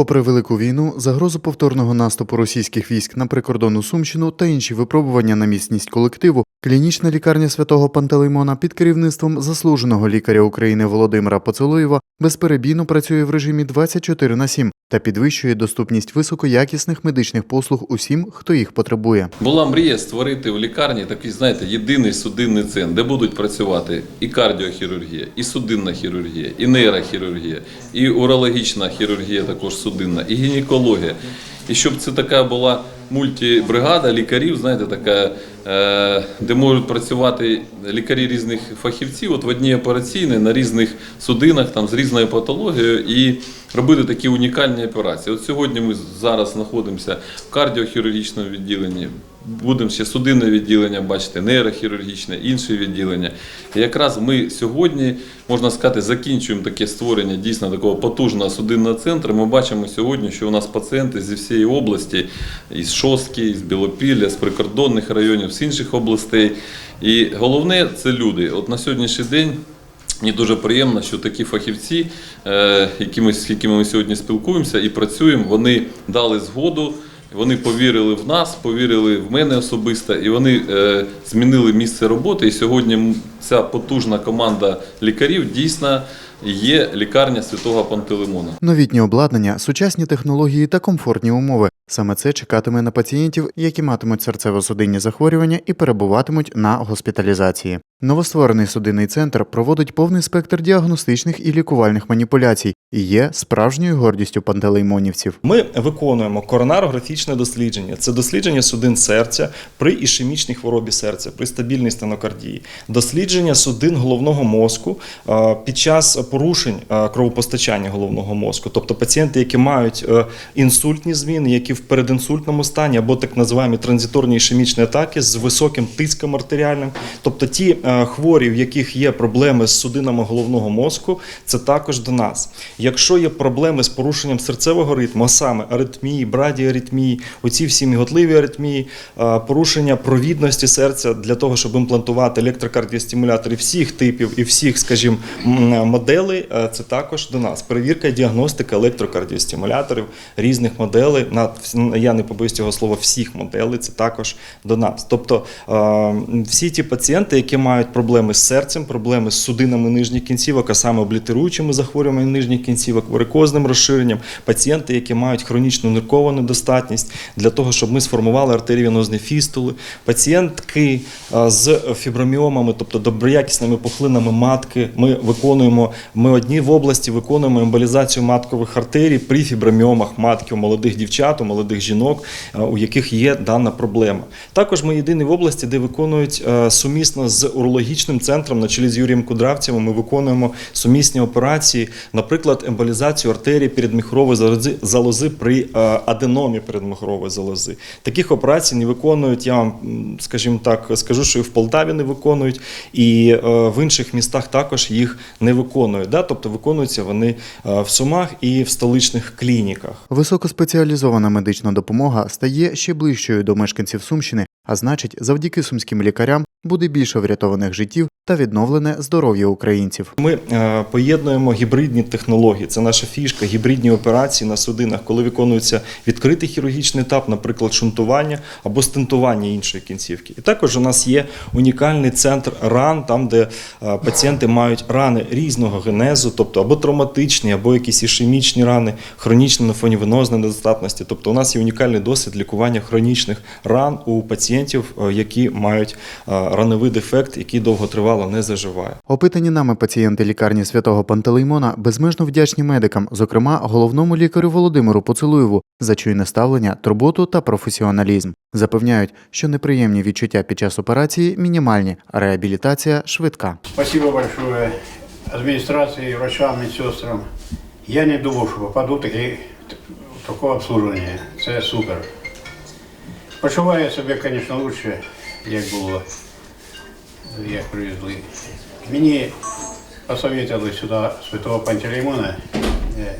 Попри велику війну, загрозу повторного наступу російських військ на прикордонну Сумщину та інші випробування на міцність колективу, клінічна лікарня святого Пантелеймона під керівництвом заслуженого лікаря України Володимира Поцелуєва безперебійно працює в режимі 24 на 7 та підвищує доступність високоякісних медичних послуг усім, хто їх потребує. Була мрія створити в лікарні такий, знаєте, єдиний судинний центр, де будуть працювати і кардіохірургія, і судинна хірургія, і нейрохірургія, і урологічна хірургія, також судинна, і гінекологія. І щоб це така була мультибригада лікарів, знаєте, така, де можуть працювати лікарі різних фахівців, от в одній операційній на різних судинах, там з різною патологією, і робити такі унікальні операції. От сьогодні ми зараз знаходимося в кардіохірургічному відділенні. Будемо ще судинне відділення бачити, нейрохірургічне, інші відділення. І якраз ми сьогодні, можна сказати, закінчуємо таке створення дійсно такого потужного судинного центру. Ми бачимо сьогодні, що у нас пацієнти зі всієї області, із Шостки, із Білопілля, з прикордонних районів, з інших областей. І головне це люди. От на сьогоднішній день. Мені дуже приємно, що такі фахівці, е, з якими ми сьогодні спілкуємося і працюємо, вони дали згоду, вони повірили в нас, повірили в мене особисто, і вони е, змінили місце роботи. І сьогодні ця потужна команда лікарів дійсно є лікарня святого Пантелеймона. Новітнє обладнання, сучасні технології та комфортні умови. Саме це чекатиме на пацієнтів, які матимуть серцево-судинні захворювання і перебуватимуть на госпіталізації. Новостворений судинний центр проводить повний спектр діагностичних і лікувальних маніпуляцій є справжньою гордістю пантелеймонівців. Ми виконуємо коронарографічне дослідження. Це дослідження судин серця при ішемічній хворобі серця, при стабільній стенокардії, дослідження судин головного мозку е, під час порушень е, кровопостачання головного мозку, тобто пацієнти, які мають е, інсультні зміни, які в передінсультному стані або так називаємо транзиторні ішемічні атаки з високим тиском артеріальним, тобто ті хворі, в яких є проблеми з судинами головного мозку, це також до нас. Якщо є проблеми з порушенням серцевого ритму, а саме аритмії, брадіаритмії, оці всі міготливі аритмії, порушення провідності серця для того, щоб імплантувати електрокардіостимулятори всіх типів і всіх, скажімо, моделей, це також до нас. Перевірка і діагностика електрокардіостимуляторів різних моделей, я не побоюсь цього слова, всіх моделей, це також до нас. Тобто всі ті пацієнти, які мають проблеми з серцем, проблеми з судинами нижніх кінцівок, а саме облітеруючими захворюваннями нижніх кінцівок, варикозним розширенням, пацієнти, які мають хронічну ниркову недостатність, для того, щоб ми сформували артеріовенозні фістули, пацієнтки е, з фіброміомами, тобто доброякісними пухлинами матки, ми виконуємо, ми одні в області виконуємо емболізацію маткових артерій при фіброміомах матки у молодих дівчат, у молодих жінок, е, у яких є дана проблема. Також ми єдині в області, де виконують е, сумісно з урологічним центром на чолі з Юрієм Кудравцевим. Ми виконуємо сумісні операції, наприклад, емболізацію артерії передміхрової залози, залози при е, аденомі передміхрової залози. Таких операцій не виконують. Я вам, скажімо так, скажу, що і в Полтаві не виконують, і е, в інших містах також їх не виконують. Да? Тобто виконуються вони е, в Сумах і в столичних клініках. Високоспеціалізована медична допомога стає ще ближчою до мешканців Сумщини, а значить, завдяки сумським лікарям буде більше врятованих життів та відновлене здоров'я українців. Ми е, поєднуємо гібридні технології. Це наша фішка, гібридні операції на судинах, коли виконується відкритий хірургічний етап, наприклад, шунтування або стентування іншої кінцівки. І також у нас є унікальний центр ран, там, де е, пацієнти мають рани різного генезу, тобто або травматичні, або якісь ішемічні рани, хронічні на фоні венозної недостатності. Тобто, у нас є унікальний досвід лікування хронічних ран у пацієнтів, е, які мають е, рановий дефект, який довготривало не заживає. Опитані нами пацієнти лікарні святого Пантелеймона безмежно вдячні медикам, зокрема головному лікарю Володимиру Поцелуєву, за чуйне ставлення, турботу та професіоналізм. Запевняють, що неприємні відчуття під час операції мінімальні, а реабілітація швидка. Спасибо большое администрации, врачам, медсестрам. Я не думав, що попаду в таке, в таке обслуживання. Це супер. Почуваю себе, звісно, краще, як було, як привезли. Мені посоветовали сюди святого Пантелеймона е,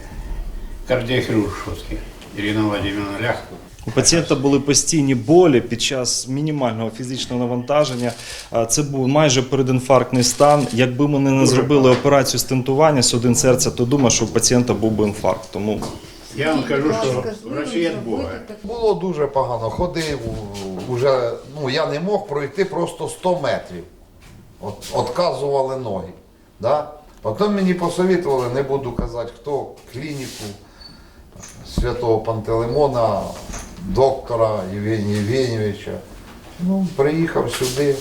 кардіохірург шостки Ірина Владимировна Лях. У пацієнта були постійні болі під час мінімального фізичного навантаження. Це був майже передінфарктний стан. Якби ми не зробили операцію стентування судин серця, то думаю, що у пацієнта був би інфаркт. Тому Я вам кажу, що врачі від Бога. Було дуже погано. Ходив, уже, ну, я не мог пройти просто 100 метрів. От, отказували ноги. Да? Потім мені посовітували, не буду казати хто, клініку святого Пантелеймона, доктора Євгенія Євгенійовича. Ну, приїхав сюди,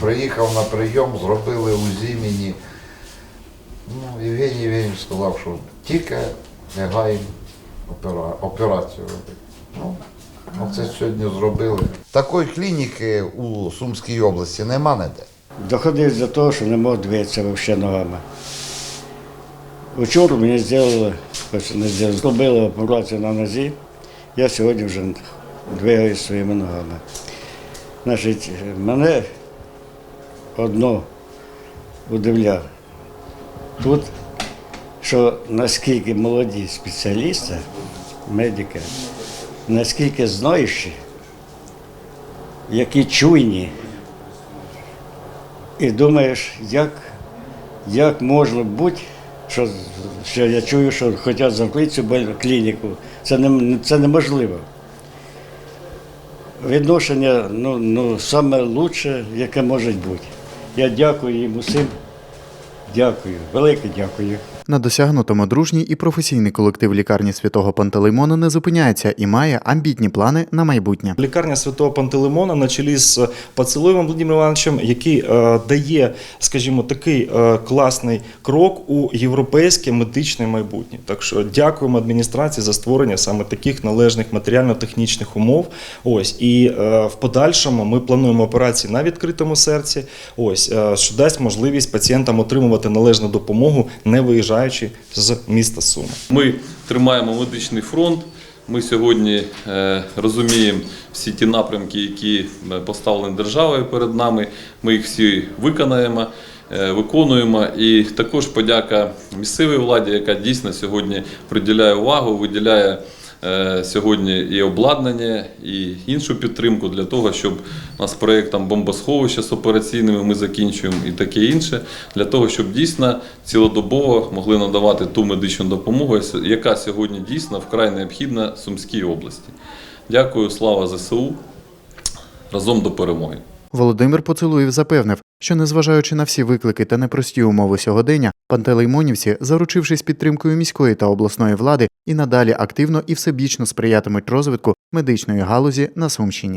приїхав на прийом, зробили УЗІ мені. Ну, Євгеній Євгенійович сказав, що тільки опера... операцію робити. Ну, оце сьогодні зробили. Такої клініки у Сумській області нема ніде. Доходив до того, що не мог двигатися взагалі ногами. Вчора мені зробили, хоч не зробили, зробили операцію на нозі. Я сьогодні вже двигаю своїми ногами. Значить, мене одно удивляє. Тут, що наскільки молоді спеціалісти, медики, наскільки знаючі, які чуйні, і думаєш, як, як можна бути, що, що я чую, що хочуть закрити цю клініку. Це, не, це неможливо. Відношення ну, ну, саме лучше, яке може бути. Я дякую їм усім. Дякую, велике дякую. На досягнутому дружній і професійний колектив лікарні святого Пантелеймона не зупиняється і має амбітні плани на майбутнє. Лікарня святого Пантелеймона на чолі з Пациловим Володимиром Івановичем, який е, дає, скажімо, такий е, класний крок у європейське медичне майбутнє. Так що дякуємо адміністрації за створення саме таких належних матеріально-технічних умов. Ось і е, в подальшому ми плануємо операції на відкритому серці. Ось що дасть можливість пацієнтам отримувати належну допомогу, не виїжджаючи з міста Суми. Ми тримаємо медичний фронт. Ми сьогодні е, розуміємо всі ті напрямки, які е, поставлені державою перед нами. Ми їх всі виконаємо, е, виконуємо. І також подяка місцевій владі, яка дійсно сьогодні приділяє увагу, виділяє сьогодні і обладнання, і іншу підтримку для того, щоб у нас проєктом бомбосховища з операційними ми закінчуємо і таке інше, для того, щоб дійсно цілодобово могли надавати ту медичну допомогу, яка сьогодні дійсно вкрай необхідна Сумській області. Дякую, слава ЗСУ. Разом до перемоги. Володимир Поцілуєв запевнив, що незважаючи на всі виклики та непрості умови сьогодення, пантелеймонівці, заручившись підтримкою міської та обласної влади, і надалі активно і всебічно сприятимуть розвитку медичної галузі на Сумщині.